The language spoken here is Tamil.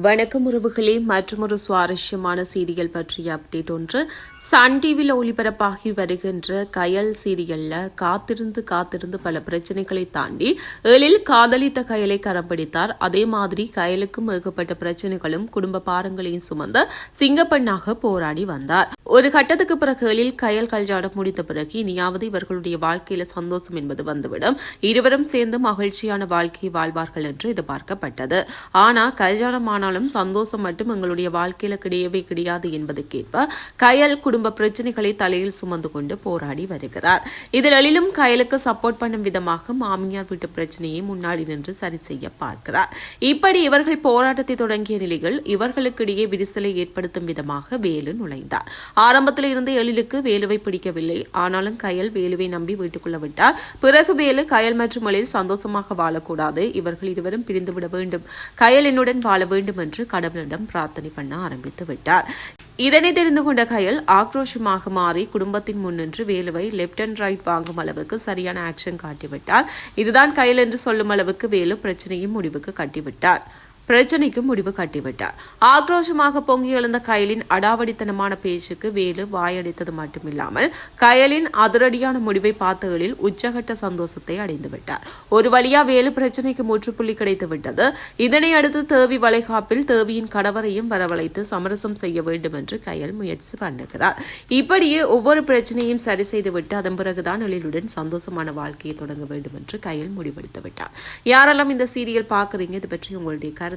வணக்கம் உறவுகளே மற்றொரு சுவாரஸ்யமான சீரியல் பற்றிய அப்டேட் ஒன்று. சன் டிவியில் ஒளிபரப்பாகி வருகின்ற கயல் சீரியல்ல காத்திருந்து காத்திருந்து பல பிரச்சனைகளை தாண்டி எழில் காதலித்த கயலை கரம் பிடித்தார். அதே மாதிரி கயலுக்கும் ஏகப்பட்ட பிரச்சனைகளும் குடும்ப பாரங்களையும் சுமந்த சிங்கப்பெண்ணாக போராடி வந்தார். ஒரு கட்டத்துக்கு பிறகு எழில் கயல் கல்யாணம் முடித்த பிறகு இனியாவது இவர்களுடைய வாழ்க்கையில சந்தோஷம் என்பது வந்துவிடும். இருவரும் சேர்ந்து மகிழ்ச்சியான வாழ்க்கையை வாழ்வார்கள் என்று எதிர்பார்க்கப்பட்டது. ஆனா கல்யாணம் ஆனாலும் சந்தோஷம் மட்டும் எங்களுடைய வாழ்க்கையில கிடையவே கிடையாது என்பதற்கேற்ப கயல் குடும்ப பிரச்சனைகளை தலையில் சுமந்து கொண்டு போராடி வருகிறார். இதில் எழிலும் கயலுக்கு சப்போர்ட் பண்ணும் விதமாக மாமியார் வீட்டு பிரச்சனையை முன்னாடி நின்று சரி செய்ய பார்க்கிறார். இப்படி இவர்கள் போராட்டத்தை தொடங்கிய நிலையில் இவர்களுக்கிடையே விரிசலை ஏற்படுத்தும் விதமாக வேலு நுழைந்தார். ஆரம்பத்தில் இருந்து எழிலுக்கு வேலுவை பிடிக்கவில்லை. ஆனாலும் கயல் வேலுவை நம்பி வீட்டுக்குள்ள விட்டார் பிறகு வேலு கயல் மற்றும் எழில் சந்தோஷமாக வாழக்கூடாது. இவர்கள் இருவரும் பிரிந்துவிட வேண்டும். கயல் என்னுடன் வாழ வேண்டும் என்று கடவுளிடம் பிரார்த்தனை பண்ண ஆரம்பித்து விட்டார். இதனை தெரிந்து கொண்ட கயல் ஆக்ரோஷமாக மாறி குடும்பத்தின் முன் நின்று வேலுவை லெப்ட் அண்ட் ரைட் வாங்கும் அளவுக்கு சரியான ஆக்ஷன் காட்டிவிட்டார். இதுதான் கயல் என்று சொல்லும் அளவுக்கு வேலு பிரச்சனையும் முடிவுக்கு கட்டிவிட்டார். பிரச்சனைக்கு முடிவு கட்டிவிட்டார். ஆக்ரோஷமாக பொங்கி எழுந்த கயலின் அடாவடித்தனமான பேச்சுக்கு வேலு வாயடித்தது மட்டுமில்லாமல் கயலின் அதிரடியான முடிவை பார்த்தகளில் உச்சகட்ட சந்தோஷத்தை அடைந்து விட்டார். ஒரு வழியா வேலு பிரச்சனைக்கு முற்றுப்புள்ளி கிடைத்து விட்டது. இதனை அடுத்து தேவி வளைகாப்பில் தேவியின் கணவரையும் வரவழைத்து சமரசம் செய்ய வேண்டும் என்று கயல் முயற்சி பண்ணுகிறார். இப்படியே ஒவ்வொரு பிரச்சனையும் சரி செய்துவிட்டு அதன் பிறகுதான் எழிலுடன் சந்தோஷமான வாழ்க்கையை தொடங்க வேண்டும் என்று கயல் முடிவெடுத்து விட்டார். யாரெல்லாம் இந்த சீரியல் பார்க்குறீங்க இது பற்றி உங்களுடைய கருத்து